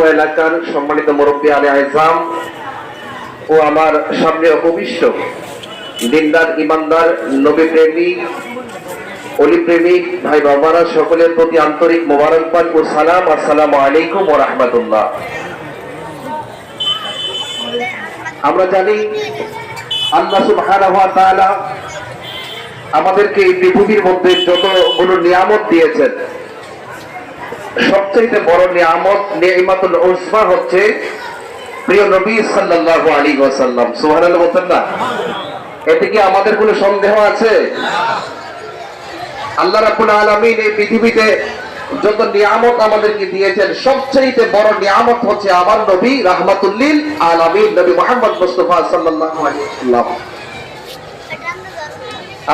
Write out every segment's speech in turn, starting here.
ও এলাকার সম্মানিত মুরব্বী আলী আইজাম ও আমার সামনে দিনদার, ইমানদার নবী প্রেমিক ভাই বাবারা, সকলের প্রতি আন্তরিক মোবারকবাদ ও সালাম, আসসালামু আলাইকুম ও রহমতুল্লাহ। আমরা জানি আল্লাহ আমাদেরকে এই পৃথিবীর মধ্যে যতগুলো নিয়ামত দিয়েছেন সবচেয়ে বড় নিয়ামত, নিয়ামতুল উসমা হচ্ছে প্রিয় নবী সাল্লাল্লাহু আলাইহি ওয়াসাল্লাম। সুবহানাল্লাহ বলতেন না? এতে কি আমাদের কোনো সন্দেহ আছে? আল্লাহ রাব্বুল আলামিন এই পৃথিবীতে যত নিয়ামত আমাদেরকে দিয়েছেন সবচেয়ে বড় নিয়ামত হচ্ছে আমার নবী রাহমাতুল্লিল আলামিন, নবী মুহাম্মদ মুস্তাফা সাল্লাল্লাহু আলাইহি ওয়াসাল্লাম।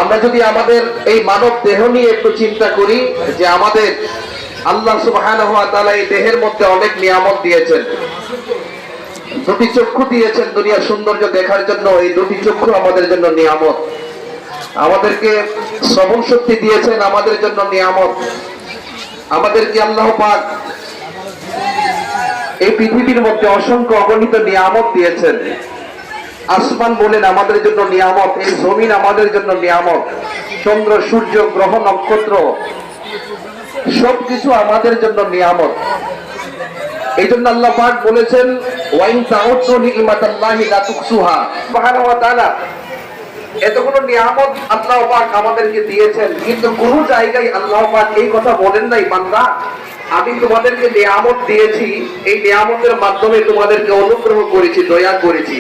আমরা যদি আমাদের এই মানব দেহ নিয়ে একটু চিন্তা করি যে আমাদের আল্লাহ তাআলা এই দেহের মধ্যে অনেক নিয়ামত দিয়েছেন। দুটি চক্ষু দিয়েছেন দুনিয়ার সৌন্দর্য দেখার জন্য, এই দুটি চক্ষু আমাদের জন্য নিয়ামত। আমাদেরকে শ্রবণ শক্তি দিয়েছেন, আমাদের জন্য নিয়ামত। আমাদেরকে আল্লাহ পাক এই পৃথিবীর মধ্যে অসংখ্য অগণিত নিয়ামত দিয়েছেন। আসমান বলেন আমাদের জন্য নিয়ামত, এই জমিন আমাদের জন্য নিয়ামত। চন্দ্র, সূর্য, গ্রহ, নক্ষত্র সবকিছু আমাদের জন্য নিয়ামত। এই জন্য আল্লাহ পাক বলেছেন, ওয়াইন তাউদ্দু নিমাতাল্লাহি লা তুকসুহা। সুবহানাহু ওয়া তাআলা, এতগুলো নিয়ামত আল্লাহ পাক আমাদেরকে দিয়েছেন, কিন্তু কোন জায়গায় আল্লাহ পাক এই কথা বলেন নাই, বান্দা, আমি তোমাদেরকে নিয়ামত দিয়েছি, এই নিয়ামতের মাধ্যমে তোমাদেরকে অনুগ্রহ করেছি, দয়া করেছি।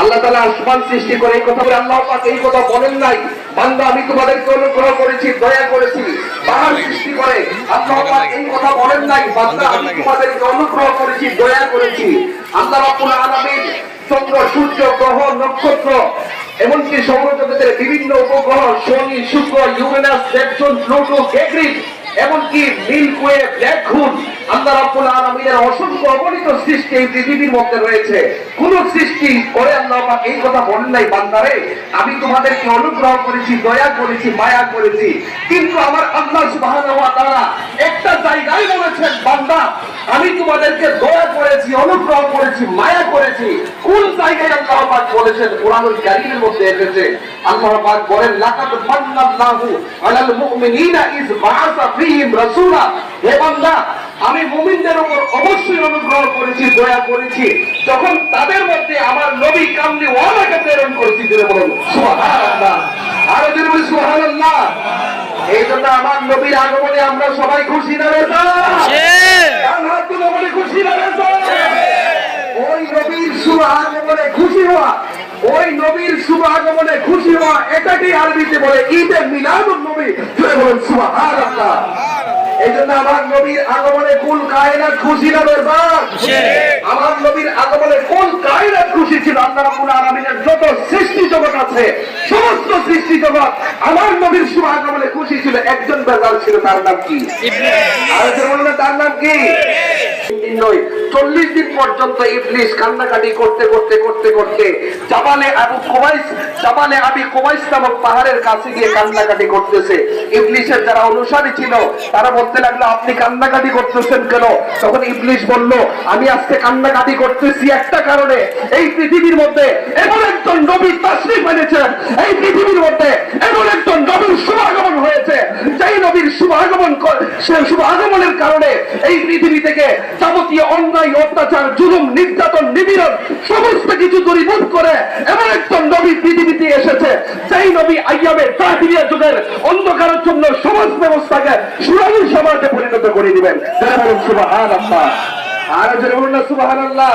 আল্লাহ তালা আসমান সৃষ্টি করে এই কথা বলে আল্লাহ পাক এই কথা বলেন নাই। বান্দা আমি তোমাদেরকে অনুগ্রহ করেছি দয়া করেছি পাহাড় সৃষ্টি করে। আল্লাহ পাক এই কথা বলেন নাই। বান্দা আমি তোমাদেরকে অনুগ্রহ করেছি দয়া করেছি। আল্লাহ রাব্বুল আলামিন চন্দ্র সূর্য গ্রহ নক্ষত্র এমনকি সৌরজগতের বিভিন্ন উপগ্রহ শনি শুক্র ইউরেনাস নেপচুন প্লুটো গ্যাগ্রিড এমনকি মিল্কওয়ে ব্ল্যাক হোল আল্লাহ রাব্বুল আলামিনের অসংখ্য অগণিত সৃষ্টি এই পৃথিবীর মধ্যে রয়েছে। কোন সৃষ্টি করে আল্লাহ আমাকে এই কথা বলেন নাই, বান্দারে, আমি তোমাদেরকে অনুগ্রহ করেছি, দয়া করেছি, মায়া করেছি। কিন্তু আমার আল্লাহ সুবহানাহু ওয়া একটা জায়গায় বলেছেন, বান্দা, আমি তোমাদেরকে দয়া করেছি, অনুগ্রহ করেছি, মায়া করেছি। কোন জায়গায় আল্লাহ পাক বলেছেন, কোরআনুল কারীমের মধ্যে এসেছে, আল্লাহ পাক বলেন, লাকাদ মান্নাল্লাহু আলাল মুমিনিনা ইজ বাআসা ফীহিম রাসূলা। হে বান্দা, আমি মুমিনদের উপর অবশ্যই অনুগ্রহ করেছি, দয়া করেছি। যখন তাদের মধ্যে আমার নবী কামলি ওয়ালাকে প্রেরণ করেছি জুড়ে বলুন, সুবহানাল্লাহ। আরও জুড়ে বলুন, সুবহানাল্লাহ। এই জন্য আমার নবীর আগমনে আমরা সবাই খুশি না বলে খুশি ওই নবীর শুভ আগমনে খুশি হওয়া ওই নবীর শুভ আগমনে খুশি হওয়া এটাকেই আরবিতে বলে ঈদের মিলাদুন নবী। বলুন সুবহানাল্লাহ। এই জন্য আমার নবীর আগমনে কুল কায়নাত খুশি না বেরবাদ। আমার নবীর আগমনে কোন কায়নাত খুশি ছিল আল্লাহ রাব্বুল আলামিনের যত সৃষ্টি জগৎ আছে সমস্ত সৃষ্টি জগৎ আমার নবীর শুভ আগমনে খুশি ছিল। একজন বেজাল ছিল তার নাম কি? বললেন তার নাম কি? দিন নয় চল্লিশ দিন পর্যন্ত ইবলিশ কান্নাকাটি করতে করতে করতে করতে জাবালে আবু কুবাইস জাবালে আবি কুবাইস নামক পাহাড়ের কাছে গিয়ে কান্নাকাটি করতেছে। ইবলিশের যারা অনুসারী ছিল তারা বলতে লাগল আপনি কান্নাকাটি করতেছেন কেন? তখন ইবলিশ বলল আমি আজকে কান্নাকাটি করতেছি একটা কারণে। এই পৃথিবীর মধ্যে এমন একজন নবী তাসরিফ এনেছেন এই পৃথিবীর মধ্যে এমন একজন নবীর শুভাগমন হয়েছে, যেই নবীর শুভাগমন কর- সে শুভ আগমনের কারণে এই পৃথিবী থেকে যাবতীয় অন্যায়, অত্যাচার, জুলুম, নির্যাতন, নিপীড়ন, সমস্ত কিছু দূরীভূত করে এমন একজন নবী পৃথিবীতে এসেছে, যেই নবী আইয়ামে জাহিলিয়া যুগের অন্ধকারাচ্ছন্ন সমাজ ব্যবস্থাকে সুরাইল সমাজে পরিণত করে দিবেন। আর যারা বলুন না, সুবহানাল্লাহ।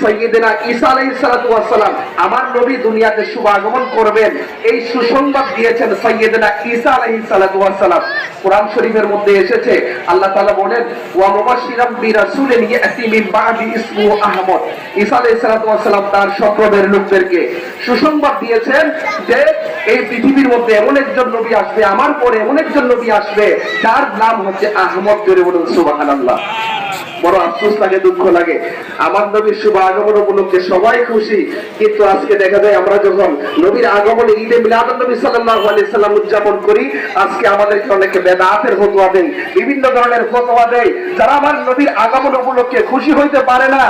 সৈয়দনা ঈসা আলাইহিস সালাতু ওয়াস সালাম, আমার নবী দুনিয়াতে করবেন। এই সুসংবাদ দিয়েছেন সৈয়দনা ঈসা আলাইহিস সালাতু ওয়াস সালাম। কোরআন শরীফের মধ্যে এসেছে, আল্লাহ তাআলা বলেন, ওয়া ইসমুহু আহমদ। ঈসা আলাইহিস সালাতু ওয়াস সালাম তার লোকদেরকে সুসংবাদ দিয়েছেন যে, এই পৃথিবীর মধ্যে এমন একজন নবী আসবে, আমার পরে এমন একজন নবী আসবে, যার নাম হচ্ছে আহমদ জোরে বলুন বড় আফসোস লাগে, দুঃখ লাগে। আমার নবীর শুভ আগমন উপলক্ষে সবাই খুশি। কিন্তু আজকে দেখা যায় আমরা যখন নবীর আগমনে ঈদে মিলাদ নবী সাল্লাল্লাহু আলাইহি সাল্লাম উদযাপন করি, আজকে আমাদেরকে অনেকে বেদাতের ফতোয়া দেয় বিভিন্ন ধরনের ফতোয়া দেয়। যারা আমার নবীর আগমন উপলক্ষে খুশি হইতে পারে না,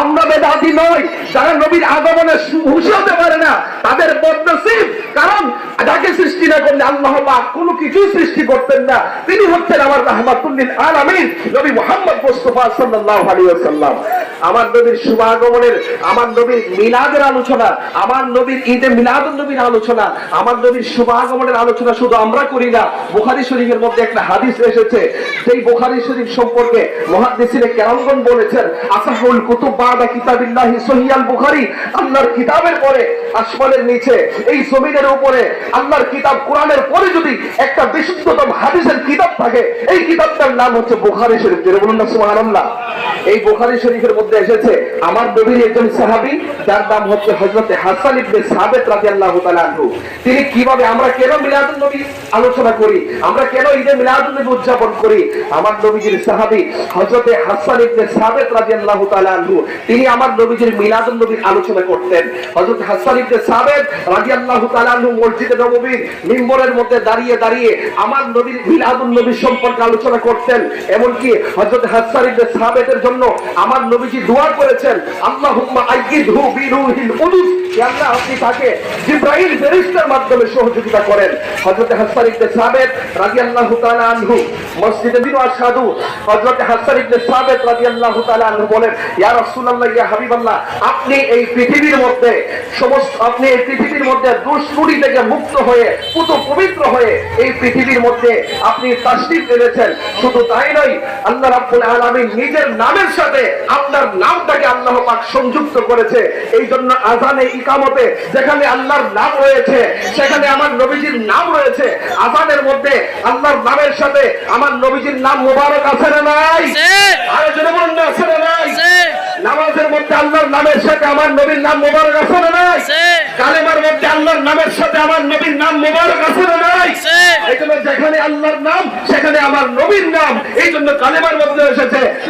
আমরা বেদাতি নই। যারা নবীর আগমনে খুশি হতে পারে না, তাদের বদনসিব। কারণ যাকে সৃষ্টি না করলে আল্লাহ পাক কোনো কিছুই সৃষ্টি করতেন না। তিনি হচ্ছেন আমার রাহমাতুল্লিল আলামিন। নবী মুহাম্মদ মুস্তাফা আমার নবীর শুভাগমনের, আমার নবীর মিলাদের আলোচনা, আমার নবীর ঈদে নবীর আলোচনা, আমার নবীর শুভাগমনের আলোচনা শুধু আমরা করি না, বুখারী শরীফের মধ্যে একটা হাদিস এসেছে। সেই শরীফ সম্পর্কে বলেছেন, আসাহুল কুতুব বাদা কিতাবিল্লাহি সহিয়াল আল্লাহর কিতাবের পরে, আসমানের নিচে, এই জমিনের উপরে, আল্লাহর কিতাব কোরআনের পরে যদি একটা বিশুদ্ধতম হাদিসের কিতাব থাকে, এই কিতাবটার নাম হচ্ছে বুখারী শরীফ। যেটা বলুন না এই বুখারী শরীফের মধ্যে এসেছে, আমার নবীর একজন সাহাবী, যার নাম হচ্ছে হযরতে হাসান ইবনে সাবিত রাদিয়াল্লাহু তাআলা আনহু। তিনি কীভাবে, আমরা কেন মিলাদুন নবী আলোচনা করি? আমরা কেন ঈদে মিলাদুন নবী উদযাপন করি? আমার নবীজির সাহাবী হযরতে হাসান ইবনে সাবিত রাদিয়াল্লাহু তাআলা আনহু, তিনি আমার নবীজির মিলাদুন নবীর আলোচনা করতেন। হযরত হাসান ইবনে সাবিত রাদিয়াল্লাহু তাআলা আনহু মসজিদে নববীর মিম্বরের মধ্যে দাঁড়িয়ে দাঁড়িয়ে আমার নবীর মিলাদুন নবী সম্পর্কে আলোচনা করতেন। এমনকি হযরত হাসান ইবনে সাবিতের জন্য আমার নবীজি দোয়া করেছেন আল্লাহ আপনি তাকে ফেরেশতার মাধ্যমে সহযোগিতা করেন। ইবনে আনহু মসজিদে হাসান ইবনে আনহু বলেন, ইয়া আপনি এই পৃথিবীর মধ্যে সমস্ত, আপনি এই পৃথিবীর মধ্যে দুষ্কুড়ি থেকে মুক্ত হয়ে পুত পবিত্র হয়ে এই পৃথিবীর মধ্যে আপনি তাশরীফ এনেছেন। শুধু তাই নয়, আল্লাহ রাব্বুল আলামিন নিজের নামের সাথে আপনার নামটাকে আল্লাহ পাক সংযুক্ত করেছে। এই জন্য আজানে ইকামতে যেখানে আল্লাহর নাম রয়েছে সেখানে আমার নবীজির নাম রয়েছে। আজানের মধ্যে আল্লাহর নামের সাথে আমার নবীজির নাম মোবারক আছে না নাই? বলুন আছে না নাই? নামাজের মধ্যে আল্লাহর নামের সাথে আমার নবীর নাম মোবারক আছে না নাই? কালেমার মধ্যে আল্লাহর নামের সাথে আমার নবীর নাম মোবারক আছে না নাই? এই জন্য যেখানে আল্লাহর নাম সেখানে আমার নবীর নাম। এই জন্য কালেমার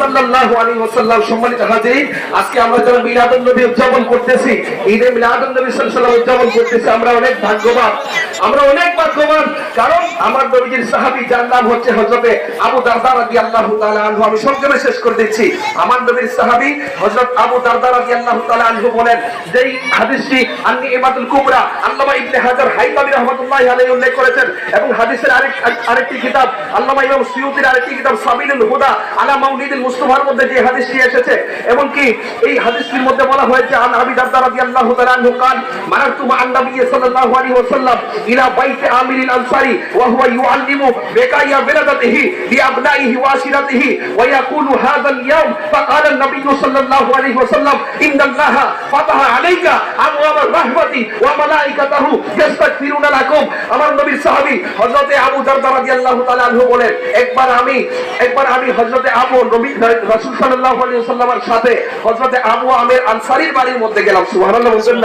সাল্লাল্লাহু আলাইহি ওয়াসাল্লাম সম্মানিত আজকে আমরা যারা মিলাদুন নবী উদযাপন করতেছি, ঈদে মিলাদুন নবী সাল্লাল্লাহু উদযাপন করতেছি, আমরা অনেক ভাগ্যবান, আমরা অনেক ভাগ্যবান। কারণ আমার নবীজির সাহাবী, যার নাম হচ্ছে আবু দারদা রাদিয়াল্লাহু তাআলা আনহু, আমি সংক্ষেপে শেষ করে দিচ্ছি। আমার নবীর সাহাবী হযরত আবু দারদা রাদিয়াল্লাহু তাআলা আনহু বলেন, যেই হাদিসটি কুবরা, আল্লামা ইবনে হাজার হাইতামি রাহমাতুল্লাহি আলাইহি উল্লেখ করেছেন, এবং হাদিসের আরেক আরেকটি কিতাব, আল্লামা ইমাম সুয়ুতির আরেকটি কিতাব সাবিলুল হুদা আলা মাউলিদুল মুস্তাফার মধ্যে যে হাদিসটি এসেছে এবং কি এই হাদিসটির মধ্যে বলা হয়েছে আন আবি দারদা রাদিয়াল্লাহু তাআলা আনহু قال مررت مع النبي صلى الله عليه وسلم الى بيت عامر الانصاري وهو يعلم بقايا بلدته لابنائه وعشيرته ويقول هذا اليوم فقال النبي صلى الله عليه وسلم ان الله فتح عليك ابواب الرحمه وملائكته يستغفرون لكم আমার নবীর সাহাবী হযরতে আবু দারদা রাদিয়াল্লাহু তাআলা আনহু বলেন একবার আমি একবার আমি হযরতে আবু নবী রাসূল সাল্লাল্লাহু আলাইহি ওয়াসাল্লামের সাথে হযরতে আবু আমের আনসারীর বাড়ির মধ্যে গেলাম সুবহানাল্লাহ বলছেন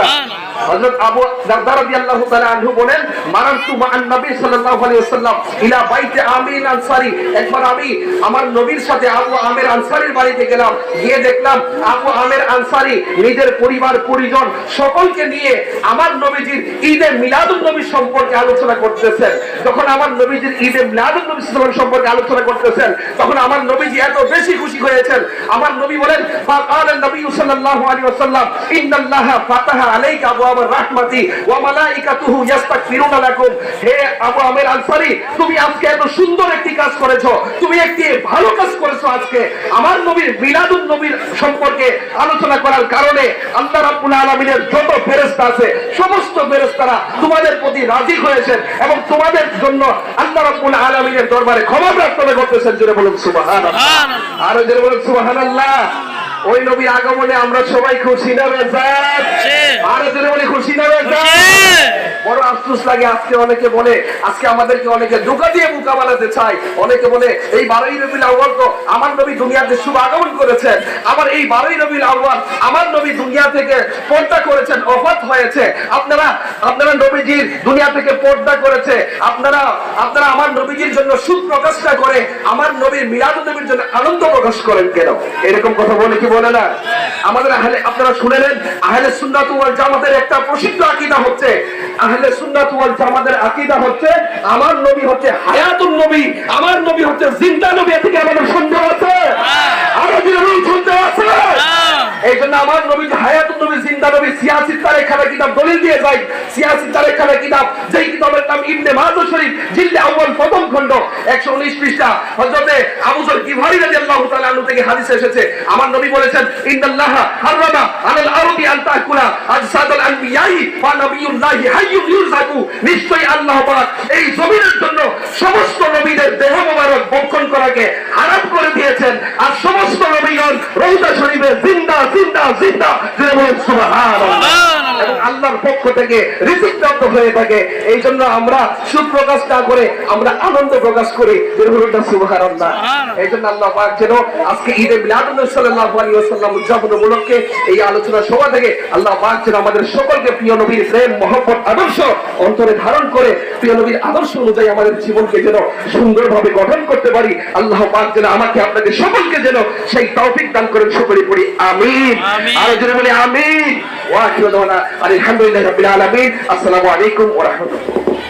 হযরত আবু দারদা রাদিয়াল্লাহু তাআলা আনহু বলেন মারান্তু মা'আন নবী সাল্লাল্লাহু আলাইহি ওয়াসাল্লাম ইলা বাইতে আমিন আনসারী। একবার আমি আমার নবীর সাথে আবু আমের আনসারীর বাড়িতে গেলাম গিয়ে দেখলাম আবু আমের আনসারী নিজের পরিবার পরিজন সকলকে নিয়ে আমার নবীজির ঈদে মিলাদুন নবী সম্পর্কে আলোচনা করতেছেন। যখন আমার নবীজির ঈদে মিলাদুন নবী সম্পর্কে আলোচনা করতেছেন তখন আমার নবীজি এত বেশি খুশি হয়েছেন? আমার নবী বলেন নবী সাল্লাল্লাহু আলাইহি ওয়াসাল্লাম, ইন্নাল্লাহা ফাতাহা আলাইকা আবওয়াবার রাহমাতি ওয়া মালাইকাতুহু লাকুম। হে আবু আনসারী, তুমি আজকে এত সুন্দর একটি কাজ করেছ, তুমি একটি ভালো কাজ করেছ আজকে। আমার নবীর মিলাদুন নবীর সম্পর্কে আলোচনা করার কারণে আল্লাহ রাব্বুল আলামিনের যত ফেরেশতা আছে, সমস্ত ফেরেশতারা তোমাদের প্রতি রাজি হয়েছেন এবং তোমাদের জন্য আল্লাহ রাব্বুল আলামিনের দরবারে ক্ষমা প্রার্থনা করতেছেন। জোরে বলুন, সুবহানাল্লাহ। আরও জোরে বলুন সুবহানাল্লাহ। ওই নবীর আগমনে আমরা সবাই খুশি না বেজার আরও বলি খুশি না বেজার বড় আফসোস লাগে আজকে অনেকে বলে আজকে আমাদেরকে অনেকে ধোকা দিয়ে চায়। অনেকে বলে এই বারোই রবিল আউ্বাল তো আমার নবী দুনিয়াতে শুভ আগমন করেছেন আবার এই বারোই রবিল আউ্বাল আমার নবী দুনিয়া থেকে পর্দা করেছেন অফাত হয়েছে। আপনারা আপনারা নবীজির দুনিয়া থেকে পর্দা করেছে আপনারা আপনারা আমার নবীজির জন্য সুখ প্রকাশটা করে আমার নবীর মিলাদ নবীর জন্য আনন্দ প্রকাশ করেন কেন? এরকম কথা বলে কি বলে না? আমাদের আহলে আপনারা শুনে নেন আহলে সুন্নাত ওয়াল জামাতের একটা প্রসিদ্ধ আকীদা হচ্ছে আহলে সুন্নাত ওয়াল জামাতের আকীদা হচ্ছে আমার নবী হচ্ছে হায়াতুন নবী আমার নবী হচ্ছে জিন্দা নবী এ থেকে আমাদের সন্দেহ আছে। আরও দিন সন্দেহ আছে। এই জন্য আমার নবী হায়াতুন নবী জিন্দা নবী সিয়াসি তারে খানা কিতাব দলিল দিয়ে যাই সিয়াসি তারে খানা কিতাব যেই কিতাবের নাম ইবনে মাজাহ শরীফ জিলদে আউয়াল প্রথম খণ্ড 119 পৃষ্ঠা হযরতে আবু যর গিফারি রাদিয়াল্লাহু তাআলা আনহু থেকে হাদিস এসেছে, আমার নবী বলেছেন, ইন্নাল্লাহা হারামা আলাল আরবি আন তাকুলা আজসাদাল আনবিয়াই ওয়া নবিয়ুল্লাহি হাইয়ুল ইউরজাকু নিশ্চয়ই আল্লাহ পাক এই জমিনের জন্য সমস্ত নবীদের দেহ মোবারক ভক্ষণ করাকে হারাম করে দিয়েছেন। আর সমস্ত নবীগণ শরীফে জিন্দা জিন্দা জিন্দা। বলুন আল্লাহর পক্ষ থেকে প্রাপ্ত হয়ে থাকে। এই জন্য আমরা সুখ প্রকাশ না করে আমরা আনন্দ প্রকাশ করি। এই জন্য আল্লাহ পাক যেন আজকে ঈদে ওয়াসাল্লাম উদযাপন উপলক্ষে এই আলোচনা সভা থেকে আল্লাহ পাক যেন আমাদের সকলকে প্রিয় নবীর প্রেম মহব্বত আদর্শ অন্তরে ধারণ করে প্রিয় নবীর আদর্শ অনুযায়ী আমাদের জীবনকে যেন সুন্দরভাবে গঠন করতে পারি আল্লাহ পাক যেন আমাকে আপনাকে সকলকে যেন সেই তৌফিক দান করেন সকলে পড়ি আমিন। আর জন্য বলি আমিন। ওয়া আলহামদুলিল্লাহি রাব্বিল আলামিন। আসসালামু আলাইকুম ওয়া রাহমাতুল্লাহ।